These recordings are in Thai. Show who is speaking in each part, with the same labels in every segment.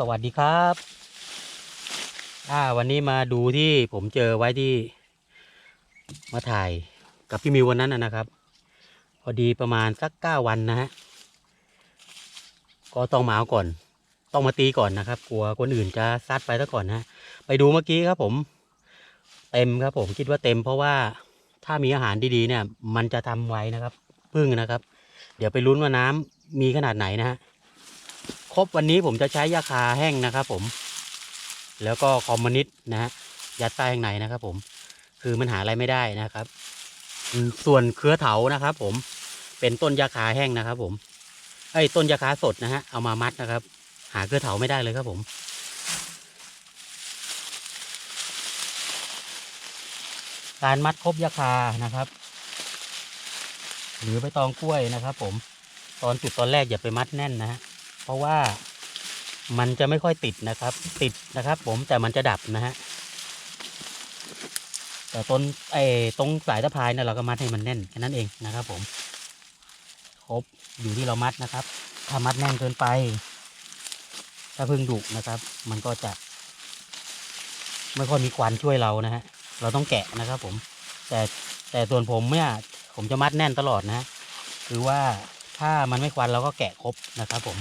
Speaker 1: สวัสดีครับ อ่า วันนี้มาดูที่ผมเจอไว้ที่ มาถ่ายกับพี่มิววันนั้นนะครับ พอดีประมาณสักเก้าวันนะฮะ ก็ต้องมาเอาก่อน ต้องมาตีก่อนนะครับ กลัวคนอื่นจะซัดไปซะก่อนนะ ไปดูเมื่อกี้ครับผม เต็มครับผมคิดว่าเต็มเพราะว่าถ้ามีอาหารดีๆเนี่ย มันจะทำไว้นะครับ พึ่งนะครับ เดี๋ยวไปลุ้นว่าน้ำมีขนาดไหนนะฮะ ครบวันนี้ผมจะใช้ยาคาแห้งนะครับผม แล้วก็คอมมอนิสต์นะฮะยัดใต้ข้างในนะครับ ผม คือมันหาอะไรไม่ได้นะครับ ส่วนเครือเถานะครับ ผมเป็นต้นยาคาแห้งนะครับ ผมไอ้ต้นยาคาสดนะฮะเอามามัดนะครับ หาเครือเถาไม่ได้เลยครับผมการมัดครบยาคานะครับ หรือใบตองกล้วยนะครับ ผม ตอนจุดตอนแรกอย่าไปมัดแน่นนะฮะ เพราะว่ามันจะไม่ค่อยติดนะครับ ติดนะครับผมแต่มันจะดับนะฮะแต่ต้นไอ้ตรงสายตะพายเนี่ยเราก็มัดให้มันแน่นแค่นั้นเองนะครับ ผม ครบอยู่ที่เรามัดนะครับ ถ้ามัดแน่นเกินไป ถ้าพึ่งดุนะครับ มันก็จะไม่ค่อยมีควันช่วยเรานะฮะเราต้องแกะนะครับ ผม แต่แต่ส่วนผมเนี่ยผมจะมัดแน่นตลอดนะฮะคือว่าถ้ามันไม่ควันเราก็แกะครบนะครับ ผม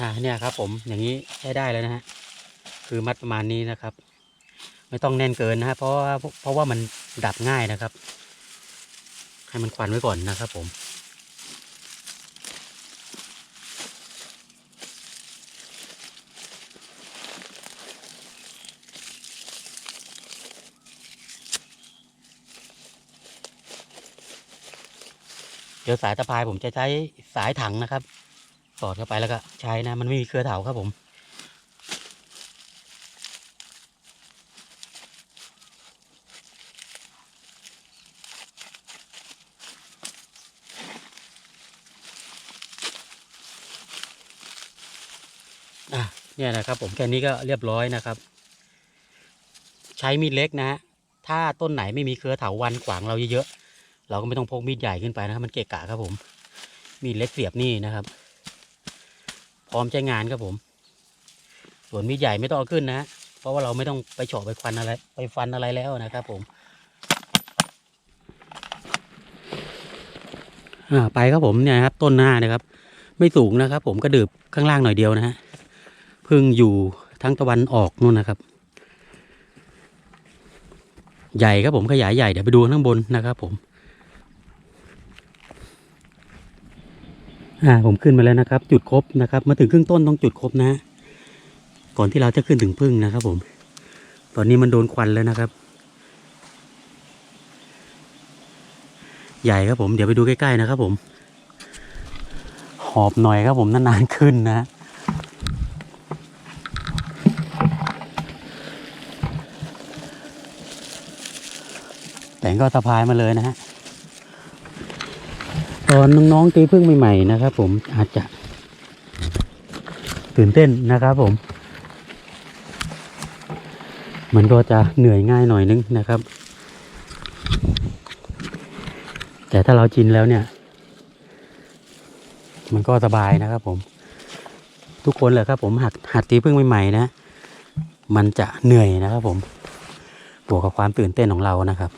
Speaker 1: อ่าเนี่ยครับ ผมอย่างนี้ใช้ได้แล้วนะฮะคือมัดประมาณนี้นะครับ ไม่ต้องแน่นเกินนะฮะเพราะว่าเพราะว่ามันดับง่ายนะครับ ให้มันควันไว้ก่อนนะครับ ผมเดี๋ยวสายตะพายผมจะใช้สายถังนะครับ สอดเข้าไปแล้วก็ใช้นะ มันไม่มีเครือเถาครับผมเนี่ยนะครับผมแค่นี้ก็เรียบร้อยนะครับ ใช้มีดเล็กนะฮะถ้าต้นไหนไม่มีเครือเถาวันขวางเราเยอะๆเราก็ไม่ต้องพกมีดใหญ่ขึ้นไปนะครับ มันเกะกะครับผม มีดเล็กเสียบนี่นะครับ พร้อมใช้งานครับผม ส่วนมีดใหญ่ไม่ต้องเอาขึ้นนะเพราะว่าเราไม่ต้องไปเฉาะไปฟันอะไร ไปฟันอะไรแล้วนะครับ ผมอ่าไปครับผมเนี่ยครับ ต้นหน้านะครับ ไม่สูงนะครับ ผมกระดืบข้างล่างหน่อยเดียวนะฮะพิ่งอยู่ทั้งตะวันออกนู่นนะครับ ใหญ่ครับผมขยายใหญ่เดี๋ยวไปดูข้างบนนะครับ ผม อ่าผมขึ้นมาแล้วนะครับ จุดครบนะครับ มาถึงครึ่งต้นต้องจุดครบนะ ก่อนที่เราจะขึ้นถึงพึ่งนะครับ ผม ตอนนี้มันโดนควันแล้วนะครับ ใหญ่ครับผม เดี๋ยวไปดูใกล้ๆนะครับผม หอบหน่อยครับผมนานๆขึ้นนะแต่งก็สะพายมาเลยนะฮะ ตอนน้องๆตีพึ่งใหม่ๆนะครับ ผมอาจจะตื่นเต้นนะครับผม มันก็จะเหนื่อยง่ายหน่อยนึงนะครับ แต่ถ้าเราชินแล้วเนี่ย มันก็สบายนะครับผม ทุกคนแหละครับผมหัดหัดตีพึ่งใหม่ๆนะ มันจะเหนื่อยนะครับผมบวกกับความตื่นเต้นของเรานะครับ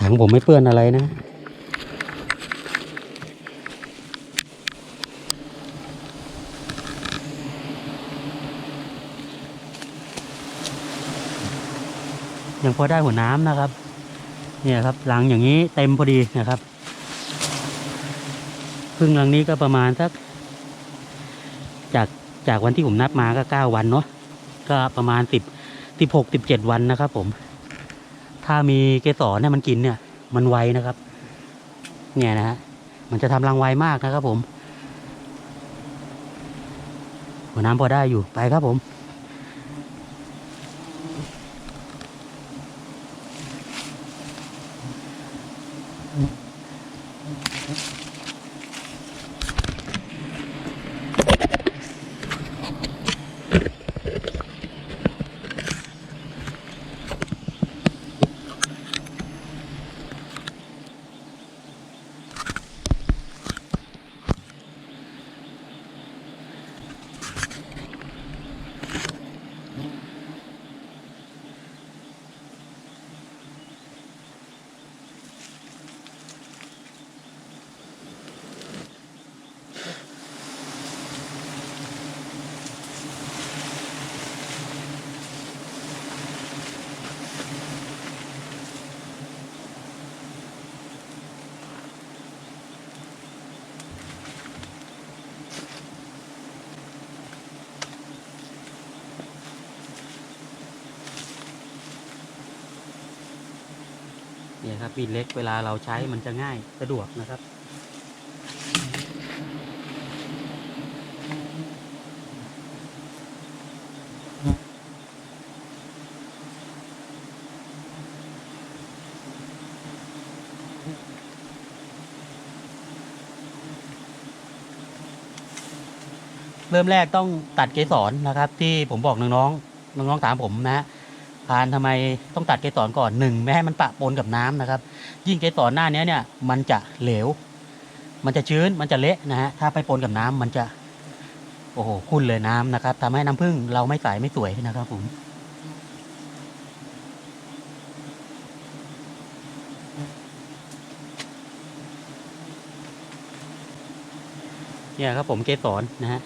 Speaker 1: ถังผมไม่เปื้อนอะไรนะ ยังพอได้หัวน้ำนะครับ เนี่ยครับหลังอย่างนี้เต็มพอดีนะครับพึ่งหลังนี้ก็ประมาณสัก จากจากวันที่ผมนับมาก็เก้าวันเนาะก็ประมาณสิบสิบหกสิบเจ็ดวันนะครับ ผม ถ้ามีเกสรเนี่ยมันกินเนี่ย มันไวนะครับ เนี่ยนะฮะมันจะทำรังไวมากนะครับ ผมหัวน้ำพอได้อยู่ไปครับผม ยครับมีดเล็กเวลาเราใช้มันจะง่ายสะดวกนะครับ เริ่มแรกต้องตัดเกสรนะครับ ที่ผมบอกน้องๆน้องๆถามผมนะฮะ พานทำไมต้องตัดเกสรก่อนหนึ่งไม่ให้มันปะปนกับน้ำนะครับ ยิ่งเกสรหน้านี้เนี่ยมันจะเหลว มันจะชื้นมันจะเละนะฮะถ้าไปปนกับน้ำมันจะโอ้โหขุ่นเลยน้ำนะครับทำให้น้ำผึ้งเราไม่ใสไม่สวยนะครับผมเนี่ยครับผมเกสรนะฮะ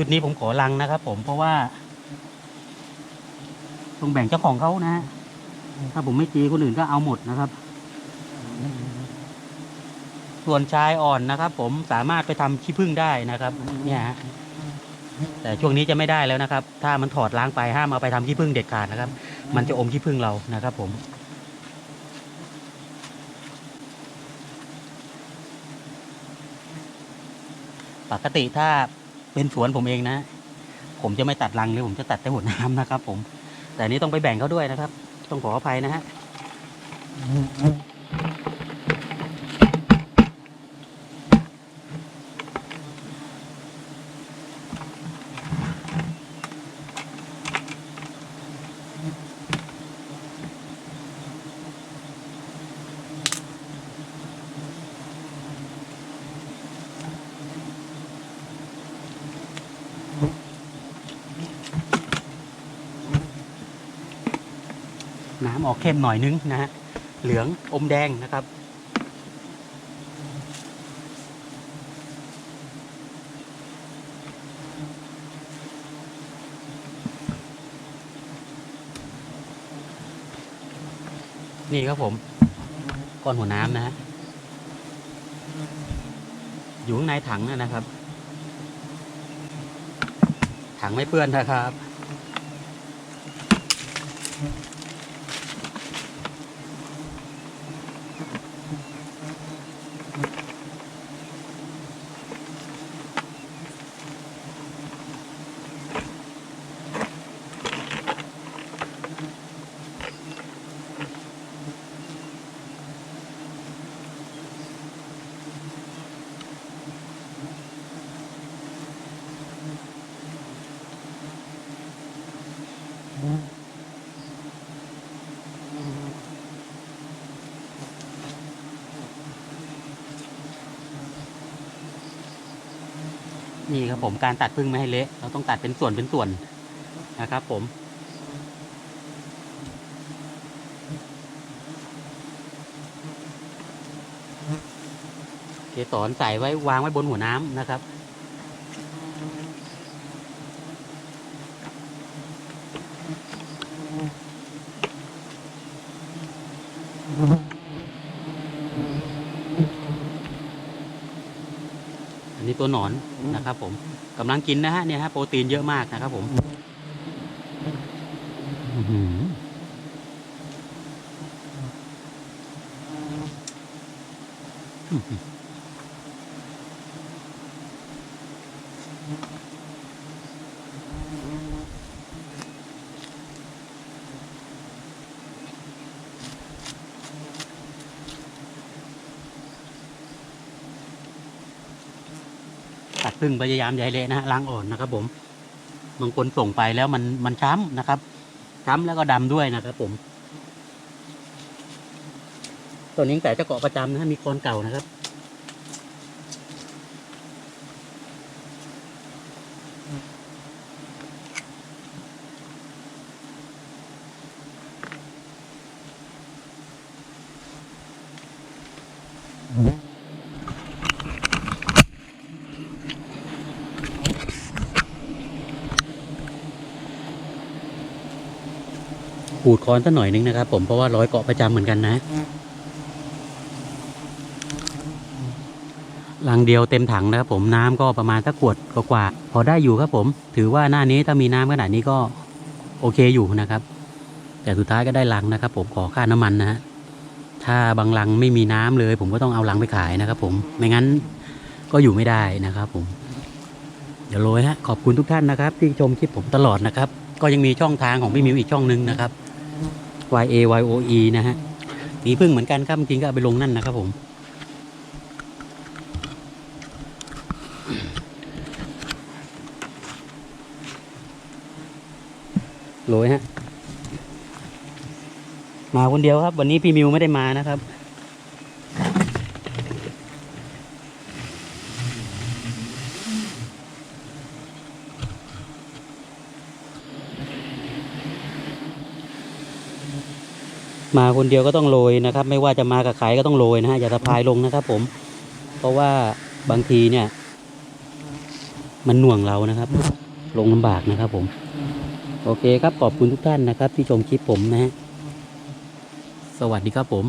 Speaker 1: ชุดนี้ผมขอลังนะครับ ผมเพราะว่าต้องแบ่งเจ้าของเขานะฮะถ้าผมไม่จีคนอื่นก็เอาหมดนะครับ ส่วนชายอ่อนนะครับ ผมสามารถไปทำขี้ผึ้งได้นะครับ เนี่ยฮะแต่ช่วงนี้จะไม่ได้แล้วนะครับ ถ้ามันถอดล้างไปห้ามเอาไปทำขี้ผึ้งเด็ดขาดนะครับ มันจะอมขี้ผึ้งเรานะครับ ผม ปกติถ้า เป็นสวนผมเองนะ ผมจะไม่ตัดรังเลยผมจะตัดแต่หัวน้ำนะครับ ผม แต่นี้ต้องไปแบ่งเขาด้วยนะครับ ต้องขออภัยนะฮะ น้ำออกเข้มหน่อยนึงนะฮะเหลืองอมแดงนะครับ นี่ครับผมก้อนหัวน้ำนะฮะอยู่ข้างในถังนะครับ ถังไม่เปื้อนนะครับ นี่ครับผมการตัดพึ่งไม่ให้เละ เราต้องตัดเป็นส่วนเป็นส่วนนะครับ ผม เกสรใส่ไว้วางไว้บนหัวน้ำนะครับอันนี้ตัวหนอน นะครับผมกำลังกินนะฮะเนี่ยฮะโปรตีนเยอะมากนะครับผมอืม พึ่งพยายามใหญ่เละนะฮะล้างอ่อนนะครับ ผมบางคนส่งไปแล้วมันมันช้ำนะครับ ช้ำแล้วก็ดำด้วยนะครับ ผมตัวนี้แต่จะเกาะประจำนะฮะมีคนเก่านะครับ ขูดค้อนสักหน่อยนึงนะครับ ผมเพราะว่าร้อยเกาะประจำเหมือนกันนะลังเดียวเต็มถังนะครับผมน้ำก็ประมาณสักขวดกว่าพอได้อยู่ครับผม ถือว่าหน้านี้ถ้ามีน้ำขนาดนี้ก็โอเคอยู่นะครับ แต่สุดท้ายก็ได้ลังนะครับ ผมขอค่าน้ำมันนะฮะถ้าบางลังไม่มีน้ำเลย ผมก็ต้องเอาลังไปขายนะครับ ผมไม่งั้นก็อยู่ไม่ได้นะครับ ผม เดี๋ยวโรยฮะขอบคุณทุกท่านนะครับ ที่ชมคลิปผมตลอดนะครับ ก็ยังมีช่องทางของพี่มิวอีกช่องหนึงนะครับ Y A Y O E นะฮะมีพึ่งเหมือนกันครับจริงก็เอาไปลงนั่นนะครับผมโรยฮะ มาคนเดียวครับ วันนี้พี่มิวไม่ได้มานะครับ มาคนเดียวก็ต้องโรยนะครับ ไม่ว่าจะมากับใครก็ต้องโรยนะฮะอย่าสะพายลงนะครับ ผม เพราะว่าบางทีเนี่ย มันหน่วงเรานะครับ ลงลำบากนะครับ ผม โอเคครับขอบคุณทุกท่านนะครับ ที่ชมคลิปผมนะฮะสวัสดีครับผม